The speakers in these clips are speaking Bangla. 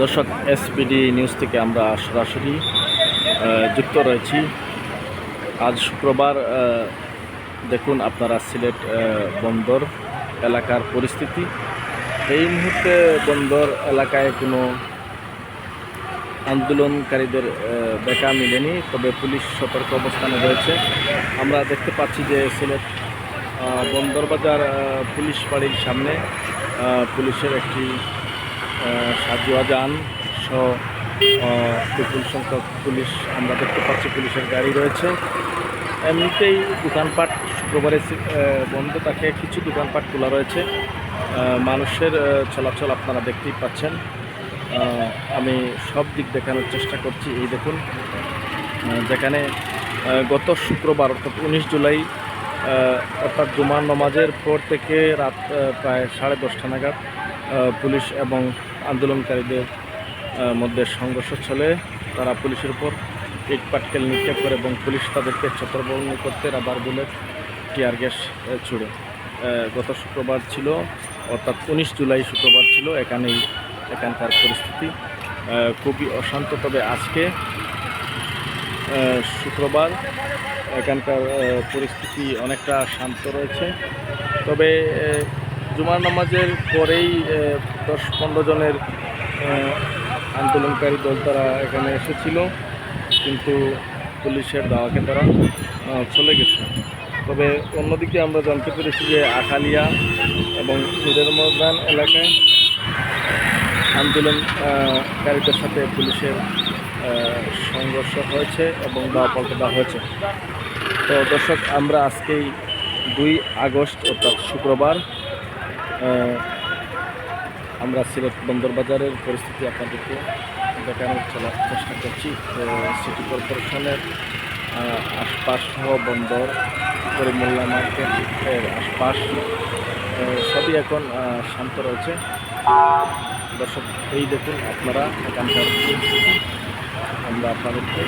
দর্শক এসপিডি নিউজ থেকে আমরা সরাসরি যুক্ত রয়েছি। আজ শুক্রবার দেখুন আপনারা সিলেট বন্দর এলাকার পরিস্থিতি। এই মুহূর্তে বন্দর এলাকায় কোনো আন্দোলনকারীদের দেখা মিলেনি, তবে পুলিশ সতর্ক অবস্থানে রয়েছে। আমরা দেখতে পাচ্ছি যে সিলেট বন্দরবাজার পুলিশ বাড়ির সামনে পুলিশের একটি সাজুয়া যান সহ বিপুল সংখ্যক পুলিশ, আমরা দেখতে পাচ্ছি পুলিশের গাড়ি রয়েছে। এমনিতেই দোকানপাট শুক্রবারে বন্ধ থাকে, কিছু দোকানপাট খোলা রয়েছে। মানুষের চলাচল আপনারা দেখতেই পাচ্ছেন। আমি সব দিক দেখানোর চেষ্টা করছি, এই দেখুন। যেখানে গত শুক্রবার, অর্থাৎ উনিশ জুলাই অর্থাৎ জুমার নমাজের পর থেকে রাত প্রায় সাড়ে দশটা নাগাদ পুলিশ এবং আন্দোলনকারীদের মধ্যে সংঘর্ষ চলে। তারা পুলিশের উপর ইট, পাটকেল নিক্ষেপ করে এবং পুলিশ তাদেরকে ছত্রভঙ্গ করতে রাবার বুলেট, টিয়ার গ্যাস ছুড়ে। গত শুক্রবার ছিল, অর্থাৎ উনিশ জুলাই শুক্রবার ছিল, এখানেই এখানকার পরিস্থিতি। খুবই অশান্ত, তবে আজকে শুক্রবার এখানকার পরিস্থিতি অনেকটা শান্ত রয়েছে। তবে জুমার নামাজের পরেই দশ পনেরো জনের আন্দোলনকারী দল তারা এখানে এসেছিল। কিন্তু পুলিশের দাওয়াকে তারা চলে গেছে। তবে অন্যদিকে আমরা জানতে পেরেছি যে আখালিয়া এবং সুদের ময়দান এলাকায় আন্দোলনকারীদের সাথে পুলিশের সংঘর্ষ হয়েছে এবং দাওয়া পাল্টে দেওয়া হয়েছে। তো দর্শক, আমরা আজকেই দুই আগস্ট, অর্থাৎ শুক্রবার আমরা সিলেট বন্দর বাজারের পরিস্থিতি আপনাদেরকে দেখানোর চলার চেষ্টা করছি। সিটি কর্পোরেশনের আশপাশ সহ বন্দর করিমুল্লা মার্কেটের আশপাশ সবই এখন শান্ত রয়েছে। দর্শক, এই দেখুন আপনারা এখানকার আমরা আপনাদেরকে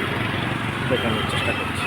দেখানোর চেষ্টা করছি।